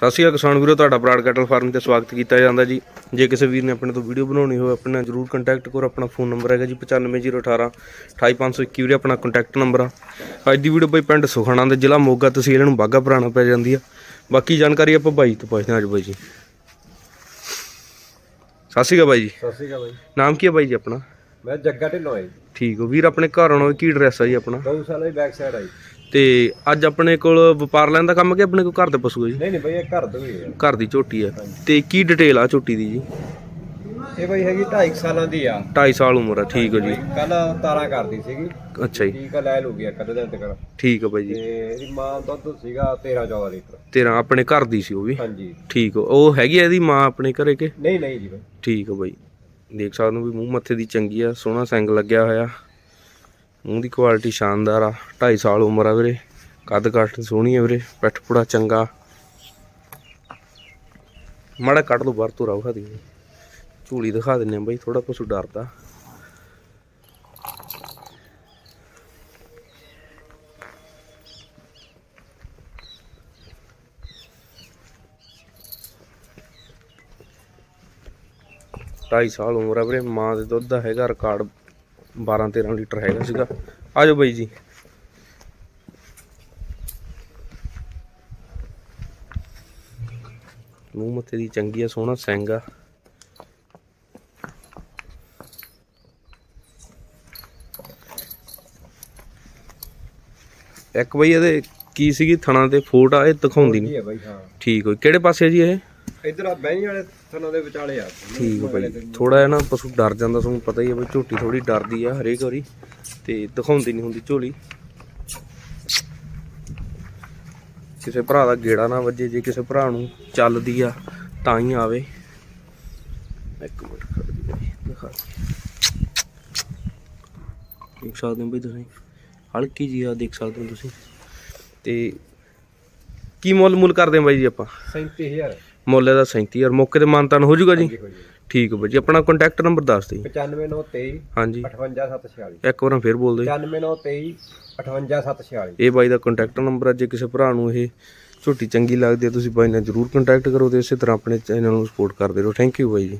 ਸਤਿ ਸ਼੍ਰੀ ਅਕਾਲ ਕਿਸਾਨ ਵੀਰੋ ਤੁਹਾਡਾ ਬਰਾੜ ਕੈਟਲ ਫਾਰਮ ਤੇ ਸਵਾਗਤ ਕੀਤਾ ਜਾਂਦਾ ਜੀ। ਜੇ ਕਿਸੇ ਵੀਰ ਨੇ ਆਪਣੇ ਤੋਂ ਵੀਡੀਓ ਬਣਾਉਣੀ ਹੋਵੇ ਆਪਣੇ ਨਾਲ ਜਰੂਰ ਕੰਟੈਕਟ ਕਰੋ। ਆਪਣਾ ਫੋਨ ਨੰਬਰ ਹੈਗਾ ਜੀ 95018 28521 ਵੀਰੇ ਆਪਣਾ ਕੰਟੈਕਟ ਨੰਬਰ ਆ। ਅੱਜ ਦੀ ਵੀਡੀਓ ਬਈ ਪਿੰਡ ਸੁਖਣਾ ਦੇ ਜ਼ਿਲ੍ਹਾ ਮੋਗਾ ਤਹਿਸੀਲ ਨੂੰ ਬਾਗਾ ਪੁਰਾਣਾ ਪੈ ਜਾਂਦੀ ਆ। ਬਾਕੀ ਜਾਣਕਾਰੀ ਆਪਾਂ ਬਾਈ ਤੋਂ ਪੁੱਛਦੇ ਹਾਂ ਅੱਜ ਬਾਈ ਜੀ। ਸਤਿ ਸ਼੍ਰੀ ਅਕਾਲ ਬਾਈ ਜੀ। ਸਤਿ ਸ਼੍ਰੀ ਅਕਾਲ ਬਾਈ। ਨਾਮ ਕੀ ਹੈ ਬਾਈ ਜੀ ਆਪਣਾ? ਮੈਂ ਜੱਗਾ ਢਿੱਲੋਂ ਆਈ ਠੀਕ ਹੋ ਵੀਰ ਆਪਣੇ ਘਰ ਆਉਣਾ ਕੀ ਐਡਰੈਸ ਆ ਜੀ ਆਪਣਾ? ਗਊਸ਼ਾਲਾ ਦੀ ਬੈਕ ਸਾਈਡ ਆਈ ਤੇ ਅੱਜ ਆਪਣੇ ਕੋਲ ਵਪਾਰ ਲੈਣ ਦਾ ਕੰਮ ਕਿ ਆਪਣੇ ਕੋਲ ਘਰ ਦੇ ਪਸ਼ੂ ਹੈ ਜੀ? ਨਹੀਂ ਨਹੀਂ ਬਈ ਇਹ ਘਰ ਤੋਂ ਹੀ ਹੈ। ਘਰ ਦੀ ਝੋਟੀ ਆ ਤੇ ਕੀ ਡਿਟੇਲ ਆ ਝੋਟੀ ਦੀ ਜੀ? ਇਹ ਬਈ ਹੈਗੀ 2.5 ਸਾਲਾਂ ਦੀ ਆ। 2.5 ਸਾਲ ਉਮਰ ਆ ਠੀਕ ਹੋ ਜੀ। ਕੱਲ ਤਾਰਾਂ ਕਰਦੀ ਸੀਗੀ। ਅੱਛਾ ਜੀ। ਟੀਕਾ ਲੈ ਲੂ ਗਿਆ ਕਦੇ ਦਿਨ ਤੱਕ। ਠੀਕ ਆ ਬਾਈ ਤੇ ਜੀ ਇਹਦੀ ਮਾਂ ਦੁੱਧ ਸੀਗਾ 13 14 ਲੀਟਰ। ਤੇਰਾ ਆਪਣੇ ਘਰ ਦੀ ਸੀ ਉਹ ਵੀ? ਹਾਂਜੀ। ਠੀਕ ਆ। ਉਹ ਹੈਗੀ ਆ ਇਹਦੀ ਮਾਂ ਆਪਣੇ ਘਰੇ ਕੇ? ਨਹੀਂ ਨਹੀਂ ਜੀ ਬਈ। ਠੀਕ ਆ ਬਾਈ। ਦੇਖ ਸਕਦੇ ਹੋ ਵੀ ਮੂੰਹ ਮੱਥੇ ਦੀ ਚੰਗੀ ਆ ਸੋਹਣਾ ਸਿੰਗ ਲੱਗਿਆ ਹੋਇਆ। ਮੂੰਹ ਦੀ ਕੁਆਲਿਟੀ ਸ਼ਾਨਦਾਰ ਆ 2.5 ਸਾਲ ਉਮਰ ਆ ਵੀਰੇ। ਕੱਦ ਕਾਠ ਸੋਹਣੀ ਆ ਵੀਰੇ, ਪਿੱਠ ਪੂੜਾ ਚੰਗਾ। ਮਾੜਾ ਕੱਢ ਲਓ, ਬਾਹਰ ਤੋਂ ਰਾਉ ਖਾ ਦੀ ਝੂਲੀ ਦਿਖਾ ਦਿੰਨੇ ਆ ਬਾਈ ਥੋੜਾ ਕੁਛ ਡਰਦਾ। ਢਾਈ ਸਾਲ ਉਮਰ ਆ ਵੀਰੇ, ਮਾਂ ਦੇ ਦੁੱਧ ਦਾ ਹੈਗਾ ਰਿਕਾਰਡ 12 13 ਲੀਟਰ ਹੈਗਾ ਸੀਗਾ। ਆ ਜਾਓ ਬਾਈ ਜੀ। ਮੂੰਹ ਮੱਥੇ ਦੀ ਚੰਗੀ ਆ ਸੋਹਣਾ ਸਿੰਘ ਆ। ਇੱਕ ਬਈ ਇਹਦੇ ਕੀ ਸੀਗੀ? ਥਣਾ ਤੇ ਫੋਟ ਆ ਇਹ ਦਿਖਾਉਂਦੀ ਨਹੀਂ ਹੈ ਬਈ ਹਾਂ। ਠੀਕ ਹੋਈ ਕਿਹੜੇ ਪਾਸੇ ਜੀ ਇਹ? ਇਧਰ ਆ ਬਹਿਣੀ ਵਾਲੇ ਥਣਾਂ ਦੇ ਵਿਚਾਲੇ ਆ। ਠੀਕ ਹੈ ਭਾਈ। ਥੋੜਾ ਜਿਹਾ ਨਾ ਪਸ਼ੂ ਡਰ ਜਾਂਦਾ ਤੁਹਾਨੂੰ ਪਤਾ ਹੀ ਹੈ ਬਈ ਝੋਟੀ ਥੋੜੀ ਡਰਦੀ ਆ ਹਰੇਕ ਵਾਰੀ ਤੇ ਦਿਖਾਉਂਦੀ ਨਹੀਂ ਹੁੰਦੀ ਝੋਲੀ। ਕਿਸੇ ਭਰਾ ਦਾ ਗੇੜਾ ਨਾ ਵੱਜੇ ਜੇ ਕਿਸੇ ਭਰਾ ਨੂੰ ਚੱਲਦੀ ਆ ਤਾਂ ਹੀ ਆਵੇ। ਇੱਕ ਮਿੰਟ ਖੜ ਜੀ ਬਾਈ, ਦਿਖਾ ਦੇਖ ਸਕਦੇ ਹੋ ਬਈ ਤੁਸੀਂ। ਹਲਕੀ ਜੀ ਆ ਦੇਖ ਸਕਦੇ ਹੋ ਤੁਸੀਂ। ਤੇ ਕੀ ਮੁੱਲ ਮੁੱਲ ਕਰਦੇ ਆ ਬਾਈ ਜੀ ਆਪਾਂ? 37000 ਮੁੱਲ ਇਹਦਾ 37000 ਮੌਕੇ ਤੇ ਮਾਨਤਾਨ ਹੋ ਜਾਊਗਾ ਜੀ? ਠੀਕ ਹੈ ਬਾਈ ਜੀ ਆਪਣਾ ਕੰਟੈਕਟ ਨੰਬਰ ਦੱਸ ਦਿਓ ਜੀ। 95923 ਹਾਂਜੀ। 58746 ਇੱਕ ਵਾਰ ਫੇਰ ਬੋਲ ਦਿਓ 95923 58746 ਇਹ ਬਾਈ ਦਾ ਕੰਟੈਕਟ ਨੰਬਰ ਆ ਜੇ ਕਿਸੇ ਭਰਾ ਨੂੰ ਇਹ ਝੋਟੀ ਚੰਗੀ ਲੱਗਦੀ ਹੈ ਤੁਸੀਂ ਬਾਈ ਨਾਲ ਜਰੂਰ ਕੰਟੈਕਟ ਕਰੋ ਤੇ ਇਸੇ ਤਰ੍ਹਾਂ ਆਪਣੇ ਚੈਨਲ ਨੂੰ ਸਪੋਰਟ ਕਰਦੇ ਰਹੋ। ਥੈਂਕ ਯੂ ਬਾਈ ਜੀ।